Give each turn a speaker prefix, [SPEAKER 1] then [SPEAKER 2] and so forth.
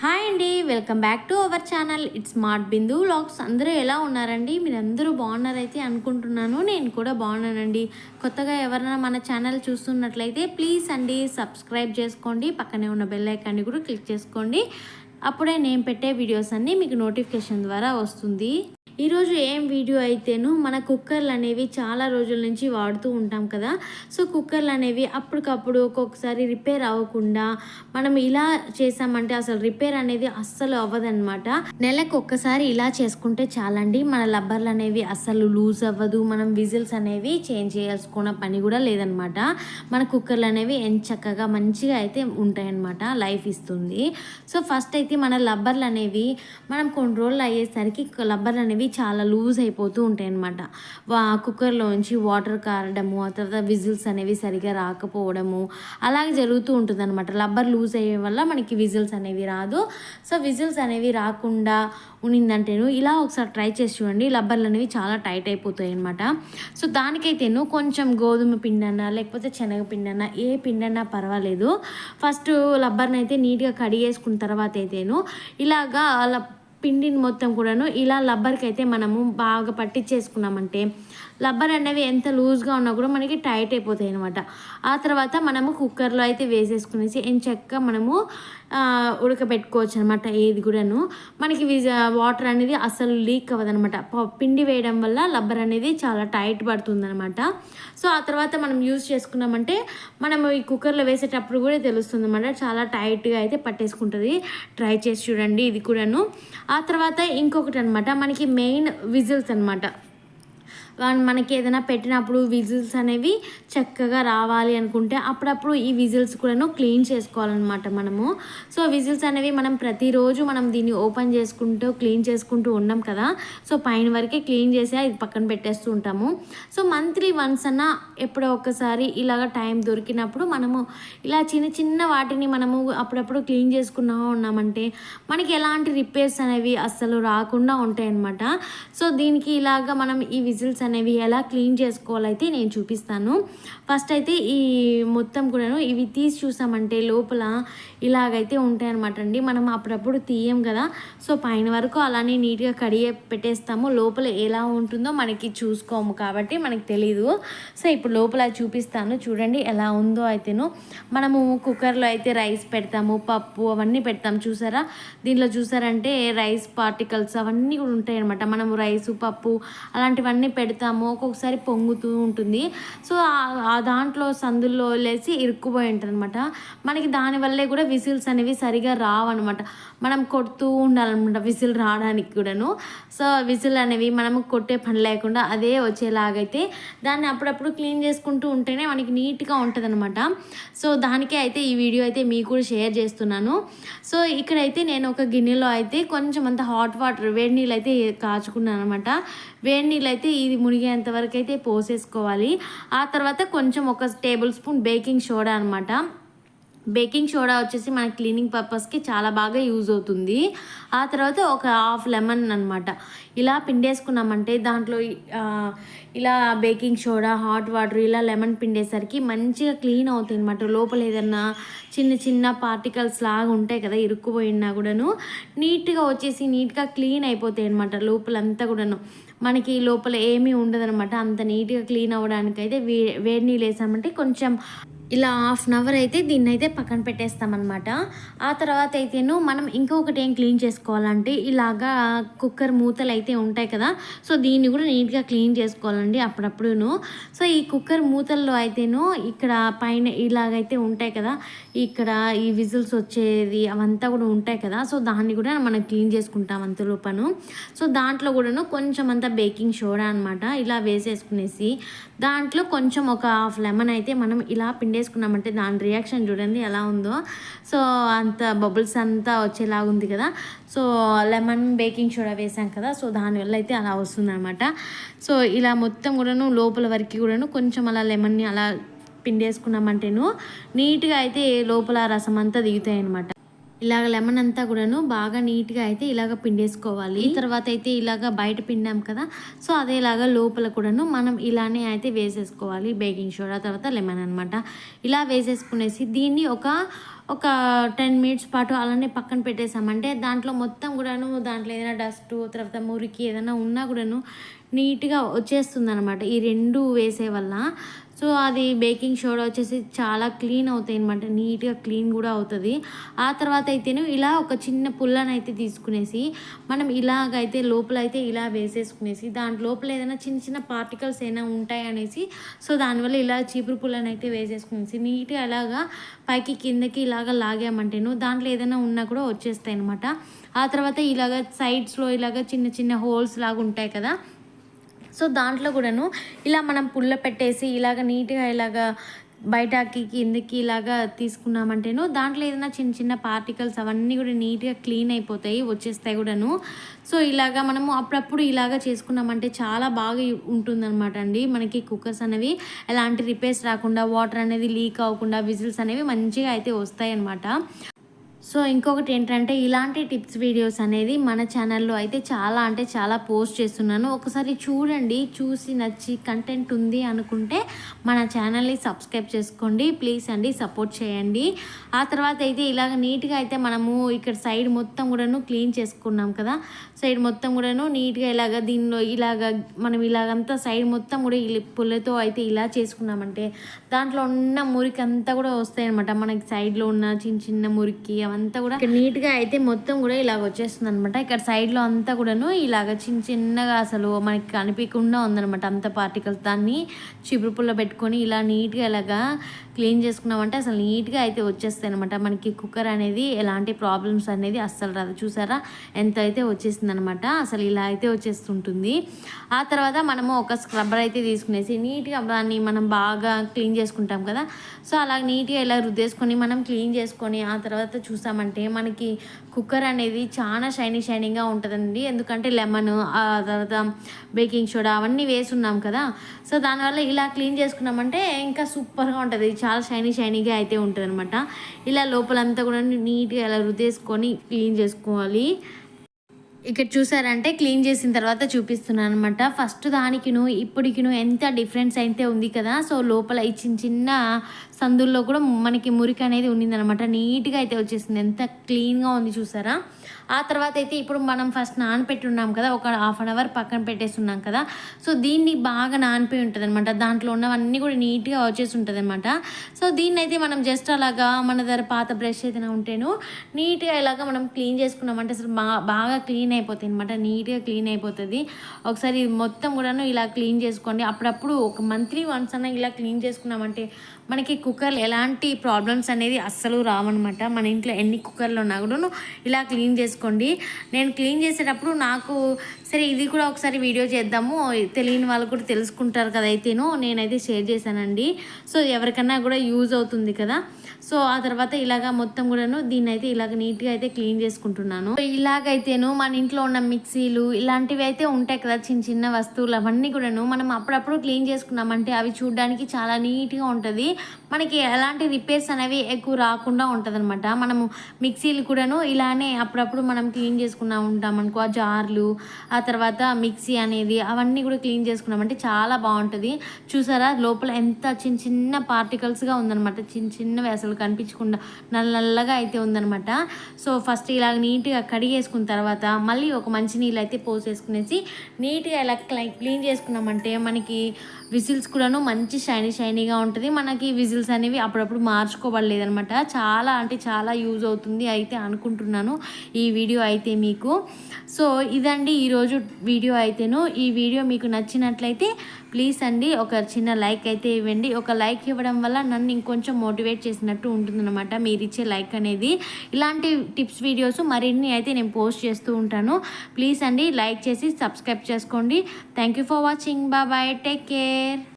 [SPEAKER 1] Hi అండి welcome back to our channel. It's smart Bindu vlogs అందరూ ఎలా ఉన్నారండి? మీరు అందరూ బాగున్నారైతే అనుకుంటున్నాను. నేను కూడా బాగున్నానండి. కొత్తగా ఎవరైనా మన ఛానల్ చూస్తున్నట్లయితే ప్లీజ్ అండి సబ్స్క్రైబ్ చేసుకోండి. పక్కనే ఉన్న బెల్ ఐకాన్ని కూడా క్లిక్ చేసుకోండి. అప్పుడే నేను పెట్టే వీడియోస్ అన్నీ మీకు నోటిఫికేషన్ ద్వారా వస్తుంది. ఈరోజు ఏం వీడియో అయితేను మన కుక్కర్లు అనేవి చాలా రోజుల నుంచి వాడుతూ ఉంటాం కదా. సో కుక్కర్లు అనేవి అప్పటికప్పుడు ఒక్కొక్కసారి రిపేర్ అవ్వకుండా మనం ఇలా చేసామంటే అసలు రిపేర్ అనేది అస్సలు అవ్వదనమాట నెలకు ఒక్కసారి ఇలా చేసుకుంటే చాలండి. మన లబ్బర్లు అనేవి అస్సలు లూజ్ అవ్వదు. మనం విజిల్స్ అనేవి చేంజ్ చేయాల్సుకున్న పని కూడా లేదనమాట మన కుక్కర్లు అనేవి చక్కగా మంచిగా అయితే ఉంటాయన్నమాట. లైఫ్ ఇస్తుంది. సో ఫస్ట్ అయితే మన లబ్బర్లు అనేవి మనం కొన్ని రోజులు అయ్యేసరికి లబ్బర్లు అనేవి చాలా లూజ్ అయిపోతూ ఉంటాయి అన్నమాట. కుక్కర్లోంచి వాటర్ కారడము ఆ తర్వాత విజిల్స్ అనేవి సరిగా రాకపోవడము అలాగే జరుగుతూ ఉంటుంది అనమాట లబ్బర్ లూజ్ అయ్యే వల్ల మనకి విజిల్స్ అనేవి రాదు. సో విజిల్స్ అనేవి రాకుండా ఉన్నిందంటేను ఇలా ఒకసారి ట్రై చేసి చూడండి. లబ్బర్లు అనేవి చాలా టైట్ అయిపోతాయి అనమాట సో దానికైతేను కొంచెం గోధుమ పిండన్నా లేకపోతే శనగ పిండన్నా ఏ పిండన్నా పర్వాలేదు. ఫస్ట్ లబ్బర్ని అయితే నీట్గా కడిగేసుకున్న తర్వాత అయితేను ఇలాగా అలా పిండిని మొత్తం కూడాను ఇలా లబ్బర్కి అయితే మనము బాగా పట్టించేసుకున్నామంటే రబ్బర్ అనేవి ఎంత లూజ్గా ఉన్నా కూడా మనకి టైట్ అయిపోతాయి అనమాట ఆ తర్వాత మనము కుక్కర్లో అయితే వేసేసుకునేసి ఏం మనము ఉడకబెట్టుకోవచ్చు అనమాట ఏది కూడాను. మనకి వాటర్ అనేది అసలు లీక్ అవ్వదనమాట పిండి వేయడం వల్ల రబ్బర్ అనేది చాలా టైట్ పడుతుందనమాట సో ఆ తర్వాత మనం యూజ్ చేసుకున్నామంటే మనం ఈ కుక్కర్లో వేసేటప్పుడు కూడా తెలుస్తుంది అనమాట చాలా టైట్గా అయితే పట్టేసుకుంటుంది. ట్రై చేసి చూడండి ఇది కూడాను. ఆ తర్వాత ఇంకొకటి అనమాట మనకి మెయిన్ విజిల్స్ అనమాట మనకి ఏదైనా పెట్టినప్పుడు విజిల్స్ అనేవి చక్కగా రావాలి అనుకుంటే అప్పుడప్పుడు ఈ విజిల్స్ కూడాను క్లీన్ చేసుకోవాలన్నమాట మనము. సో విజిల్స్ అనేవి మనం ప్రతిరోజు మనం దీన్ని ఓపెన్ చేసుకుంటూ క్లీన్ చేసుకుంటూ ఉన్నాం కదా. సో పైన వరకే క్లీన్ చేసి అది పక్కన పెట్టేస్తూ ఉంటాము. సో మంత్లీ వన్స్ అన్న ఎప్పుడో ఒకసారి ఇలాగ టైం దొరికినప్పుడు మనము ఇలా చిన్న చిన్న వాటిని మనము అప్పుడప్పుడు క్లీన్ చేసుకున్నా ఉన్నామంటే మనకి ఎలాంటి రిపేర్స్ అనేవి అస్సలు రాకుండా ఉంటాయి అన్నమాట సో దీనికి ఇలాగ మనం ఈ విజిల్స్ అనేవి ఎలా క్లీన్ చేసుకోవాలైతే నేను చూపిస్తాను. ఫస్ట్ అయితే ఈ మొత్తం కూడాను ఇవి తీసి చూసామంటే లోపల ఇలాగైతే ఉంటాయి అనమాట అండి. మనం అప్పుడప్పుడు తీయం కదా. సో పైన వరకు అలానే నీట్గా కడిగే పెట్టేస్తాము. లోపల ఎలా ఉంటుందో మనకి చూసుకోము కాబట్టి మనకి తెలీదు. సో ఇప్పుడు లోపల చూపిస్తాను. చూడండి ఎలా ఉందో అయితేను. మనము కుక్కర్లో అయితే రైస్ పెడతాము పప్పు అవన్నీ పెడతాం. చూసారా? దీంట్లో చూసారంటే రైస్ పార్టికల్స్ అవన్నీ కూడా ఉంటాయి అనమాట మనము రైసు పప్పు అలాంటివన్నీ పెడతామో ఒక్కొక్కసారి పొంగుతూ ఉంటుంది. సో ఆ దాంట్లో సందుల్లో వెళ్ళేసి ఇరుక్కుపోయి ఉంటుంది అనమాట మనకి దానివల్లే కూడా విజిల్స్ అనేవి సరిగా రావన్నమాట మనం కొడుతూ ఉండాలన్నమాట విజిల్ రావడానికి కూడాను. సో విజిల్ అనేవి మనం కొట్టే పని లేకుండా అదే వచ్చేలాగైతే దాన్ని అప్పుడప్పుడు క్లీన్ చేసుకుంటూ ఉంటేనే మనకి నీట్గా ఉంటుంది అనమాట సో దానికే అయితే ఈ వీడియో అయితే మీకు కూడా షేర్ చేస్తున్నాను. సో ఇక్కడైతే నేను ఒక గిన్నెలో అయితే కొంచెం అంత హాట్ వాటర్ వేడి నీళ్ళు అయితే కాచుకున్నాను అనమాట వేడి నీళ్ళు అయితే ఇది మునిగేంత వరకు అయితే పోసేసుకోవాలి. ఆ తర్వాత కొంచెం ఒక టేబుల్ స్పూన్ బేకింగ్ సోడా అనమాట బేకింగ్ సోడా వచ్చేసి మన క్లీనింగ్ పర్పస్కి చాలా బాగా యూజ్ అవుతుంది. ఆ తర్వాత ఒక హాఫ్ లెమన్ అనమాట ఇలా పిండేసుకున్నామంటే దాంట్లో ఇలా బేకింగ్ సోడా హాట్ వాటర్ ఇలా లెమన్ పిండేసరికి మంచిగా క్లీన్ అవుతుంది అనమాట లోపల ఏదన్నా చిన్న చిన్న పార్టికల్స్ లాగా ఉంటాయి కదా ఇరుక్కుపోయినా కూడాను. నీట్గా వచ్చేసి నీట్గా క్లీన్ అయిపోతాయి అనమాట లోపలంతా కూడాను. మనకి లోపల ఏమీ ఉండదనమాట అంత నీట్గా క్లీన్ అవ్వడానికైతే వే వేడి నీళ్ళు వేసామంటే కొంచెం ఇలా హాఫ్ అన్ అవర్ అయితే దీన్ని అయితే పక్కన పెట్టేస్తామన్నమాట. ఆ తర్వాత అయితేను మనం ఇంకొకటి ఏం క్లీన్ చేసుకోవాలంటే ఇలాగా కుక్కర్ మూతలు అయితే ఉంటాయి కదా సో దీన్ని కూడా నీట్గా క్లీన్ చేసుకోవాలండి అప్పుడప్పుడును. సో ఈ కుక్కర్ మూతల్లో అయితేను ఇక్కడ పైన ఇలాగైతే ఉంటాయి కదా ఇక్కడ ఈ విజిల్స్ వచ్చేది అవంతా కూడా ఉంటాయి కదా సో దాన్ని కూడా మనం క్లీన్ చేసుకుంటాం అంతలోపను సో దాంట్లో కూడాను కొంచెం అంతా బేకింగ్ సోడా అనమాట ఇలా వేసేసుకునేసి దాంట్లో కొంచెం ఒక హాఫ్ లెమన్ అయితే మనం ఇలా పిండి పిండేసుకున్నామంటే దాని రియాక్షన్ చూడండి ఎలా ఉందో. సో అంత బబుల్స్ అంతా వచ్చేలాగా ఉంది కదా. సో లెమన్ బేకింగ్ సోడా వేసాం కదా. సో దానివల్ల అయితే అలా వస్తుందన్నమాట. సో ఇలా మొత్తం కూడాను లోపల వరకు కూడాను కొంచెం అలా లెమన్ని అలా పిండేసుకున్నామంటేను నీట్గా అయితే లోపల రసం అంతా దిగుతాయి అనమాట ఇలాగ లెమన్ అంతా కూడాను బాగా నీట్గా అయితే ఇలాగ పిండేసుకోవాలి. తర్వాత అయితే ఇలాగ బయట పిండాం కదా సో అదేలాగా లోపల కూడాను మనం ఇలానే అయితే వేసేసుకోవాలి బేకింగ్ సోడా తర్వాత లెమన్ అనమాట ఇలా వేసేసుకునేసి దీన్ని ఒక ఒక టెన్ మినిట్స్ పాటు అలానే పక్కన పెట్టేసామంటే దాంట్లో మొత్తం కూడాను దాంట్లో ఏదైనా డస్ట్ తర్వాత మురికి ఏదైనా ఉన్నా కూడాను నీట్గా వచ్చేస్తుంది అనమాట ఈ రెండు వేసే వల్ల. సో అది బేకింగ్ సోడా వచ్చేసి చాలా క్లీన్ అవుతాయి అనమాట నీట్గా క్లీన్ కూడా అవుతుంది. ఆ తర్వాత అయితేనే ఇలా ఒక చిన్న పుల్లనైతే అయితే తీసుకునేసి మనం ఇలాగైతే లోపల అయితే ఇలా వేసేసుకునేసి దాంట్ లోపల ఏదైనా చిన్న చిన్న పార్టికల్స్ ఏమైనా ఉంటాయి అనేసి సో దానివల్ల ఇలా చీపురు పుల్లని అయితే వేసేసుకునేసి నీట్గా అలాగా పైకి కిందకి ఇలాగ లాగామంటేను దాంట్లో ఏదైనా ఉన్నా కూడా వచ్చేస్తాయి అనమాట ఆ తర్వాత ఇలాగ సైడ్స్లో ఇలాగ చిన్న చిన్న హోల్స్ లాగా ఉంటాయి కదా సో దాంట్లో కూడాను ఇలా మనం పుల్ల పెట్టేసి ఇలాగ నీట్గా ఇలాగ బయటకి కిందకి ఇలాగా తీసుకున్నామంటేను దాంట్లో ఏదైనా చిన్న చిన్న పార్టికల్స్ అవన్నీ కూడా నీట్గా క్లీన్ అయిపోతాయి వచ్చేస్తాయి కూడాను. సో ఇలాగా మనము అప్పుడప్పుడు ఇలాగా చేసుకున్నామంటే చాలా బాగా ఉంటుందన్నమాట అండి. మనకి కుక్కర్స్ అనేవి ఎలాంటి రిపేర్స్ రాకుండా వాటర్ అనేది లీక్ అవ్వకుండా విజిల్స్ అనేవి మంచిగా అయితే వస్తాయి అన్నమాట సో ఇంకొకటి ఏంటంటే ఇలాంటి టిప్స్ వీడియోస్ అనేది మన ఛానల్లో అయితే చాలా అంటే చాలా పోస్ట్ చేస్తున్నాను. ఒకసారి చూడండి చూసి నచ్చి కంటెంట్ ఉంది అనుకుంటే మన ఛానల్ని సబ్స్క్రైబ్ చేసుకోండి. ప్లీజ్ అండి సపోర్ట్ చేయండి. ఆ తర్వాత అయితే ఇలాగ నీట్గా అయితే మనము ఇక్కడ సైడ్ మొత్తం కూడాను క్లీన్ చేసుకున్నాం కదా. సైడ్ మొత్తం కూడాను నీట్గా ఇలాగ దీనిలో ఇలాగ మనం ఇలాగంతా సైడ్ మొత్తం కూడా పుల్లతో అయితే ఇలా చేసుకున్నామంటే దాంట్లో ఉన్న మురికి అంతా కూడా వస్తాయి అనమాట మనకి సైడ్లో ఉన్న చిన్న చిన్న మురికి అంతా కూడా నీట్గా అయితే మొత్తం కూడా ఇలాగ వచ్చేస్తుంది అనమాట ఇక్కడ సైడ్లో అంతా కూడాను ఇలాగ చిన్న చిన్నగా అసలు మనకి కనిపించకుండా ఉందనమాట అంత పార్టికల్స్. దాన్ని చిపురు పుల్ల పెట్టుకొని ఇలా నీట్గా ఇలాగా క్లీన్ చేసుకున్నామంటే అసలు నీట్గా అయితే వచ్చేస్తాయి అనమాట మనకి కుక్కర్ అనేది ఎలాంటి ప్రాబ్లమ్స్ అనేది అస్సలు రాదు. చూసారా? ఎంత అయితే వచ్చేసింది అనమాట అసలు ఇలా అయితే వచ్చేస్తుంటుంది. ఆ తర్వాత మనము ఒక స్క్రబ్బర్ అయితే తీసుకునేసి నీట్గా దాన్ని మనం బాగా క్లీన్ చేసుకుంటాం కదా. సో అలా నీట్గా ఇలా రుద్దేసుకొని మనం క్లీన్ చేసుకొని ఆ తర్వాత చూసామంటే మనకి కుక్కర్ అనేది చాలా షైనీ షైనింగ్గా ఉంటుందండి. ఎందుకంటే లెమన్ ఆ తర్వాత బేకింగ్ సోడా అవన్నీ వేసున్నాం కదా. సో దానివల్ల ఇలా క్లీన్ చేసుకున్నామంటే ఇంకా సూపర్గా ఉంటుంది. చాలా షైనీ షైనీగా అయితే ఉంటుంది అనమాట ఇలా లోపలంతా కూడా నీట్గా ఇలా రుద్దేసుకొని క్లీన్ చేసుకోవాలి. ఇక్కడ చూసారంటే క్లీన్ చేసిన తర్వాత చూపిస్తున్నాను అనమాట ఫస్ట్ దానికిను ఇప్పటికిను ఎంత డిఫరెన్స్ అయితే ఉంది కదా. సో లోపల ఈ చిన్న చిన్న సందుల్లో కూడా మనకి మురికి అనేది ఉండిందనమాట నీట్గా అయితే వచ్చేసింది. ఎంత క్లీన్గా ఉంది చూసారా? ఆ తర్వాత అయితే ఇప్పుడు మనం ఫస్ట్ నానపెట్టి ఉన్నాం కదా ఒక హాఫ్ అన్ అవర్ పక్కన పెట్టేస్తున్నాం కదా. సో దీన్ని బాగా నానిపోయి ఉంటుంది అనమాట దాంట్లో ఉన్నవన్నీ కూడా నీట్గా వచ్చేసి ఉంటుంది అనమాట సో దీన్ని అయితే మనం జస్ట్ అలాగా మన దగ్గర పాత బ్రష్ ఏదైనా ఉంటేను నీట్గా ఇలాగా మనం క్లీన్ చేసుకున్నామంటే అసలు బాగా క్లీన్ అయిపోతాయి అనమాట నీట్గా క్లీన్ అయిపోతుంది. ఒకసారి మొత్తం కూడాను ఇలా క్లీన్ చేసుకోండి. అప్పుడప్పుడు ఒక మంత్లీ వన్స్ అన్న ఇలా క్లీన్ చేసుకున్నామంటే మనకి కుక్కర్లు ఎలాంటి ప్రాబ్లమ్స్ అనేది అస్సలు రావన్నమాట. మన ఇంట్లో ఎన్ని కుక్కర్లు ఉన్నా కూడా ఇలా క్లీన్ చేసుకోండి. నేను క్లీన్ చేసేటప్పుడు నాకు సరే ఇది కూడా ఒకసారి వీడియో చేద్దాము. తెలియని వాళ్ళు కూడా తెలుసుకుంటారు కదా అయితేనో నేనైతే షేర్ చేశానండి. సో ఎవరికన్నా కూడా యూజ్ అవుతుంది కదా. సో ఆ తర్వాత ఇలాగా మొత్తం కూడాను దీన్ని అయితే ఇలాగ నీట్గా అయితే క్లీన్ చేసుకుంటున్నాను. ఇలాగైతేను మన ఇంట్లో ఉన్న మిక్సీలు ఇలాంటివి అయితే ఉంటాయి కదా చిన్న చిన్న వస్తువులు అవన్నీ కూడాను మనం అప్పుడప్పుడు క్లీన్ చేసుకున్నామంటే అవి చూడడానికి చాలా నీట్గా ఉంటుంది. మనకి ఎలాంటి రిపేర్స్ అనేవి ఎక్కువ రాకుండా ఉంటుంది అనమాట మనము మిక్సీలు కూడాను ఇలానే అప్పుడప్పుడు మనం క్లీన్ చేసుకున్నా ఉంటాం అనుకో ఆ జార్లు ఆ తర్వాత మిక్సీ అనేది అవన్నీ కూడా క్లీన్ చేసుకున్నామంటే చాలా బాగుంటుంది. చూసారా? లోపల ఎంత చిన్న చిన్న పార్టికల్స్గా ఉందనమాట చిన్న చిన్న వేసలు మనకు కనిపించకుండా నల్ల నల్లగా అయితే ఉందనమాట సో ఫస్ట్ ఇలా నీట్గా కడిగేసుకున్న తర్వాత మళ్ళీ ఒక మంచి నీళ్ళు అయితే పోసేసుకునేసి నీట్గా ఇలా క్లీన్ చేసుకున్నామంటే మనకి విజిల్స్ కూడాను మంచి షైనీ షైనీగా ఉంటుంది. మనకి విజిల్స్ అనేవి అప్పుడప్పుడు మార్చుకోబడలేదనమాట చాలా అంటే చాలా యూజ్ అవుతుంది అయితే అనుకుంటున్నాను ఈ వీడియో అయితే మీకు. సో ఇదండి ఈరోజు వీడియో అయితేను. ఈ వీడియో మీకు నచ్చినట్లయితే ప్లీజ్ అండి ఒక చిన్న లైక్ అయితే ఇవ్వండి. ఒక లైక్ ఇవ్వడం వల్ల నన్ను ఇంకొంచెం మోటివేట్ చేసినట్టు ఉంటుందన్నమాట. మీరు ఇచ్చే లైక్ అనేది. ఇలాంటి టిప్స్ వీడియోస్ మరిన్ని అయితే నేను పోస్ట్ చేస్తూ ఉంటాను. ప్లీజ్ అండి లైక్ చేసి సబ్స్క్రైబ్ చేసుకోండి. Thank you for watching. Bye. Take care.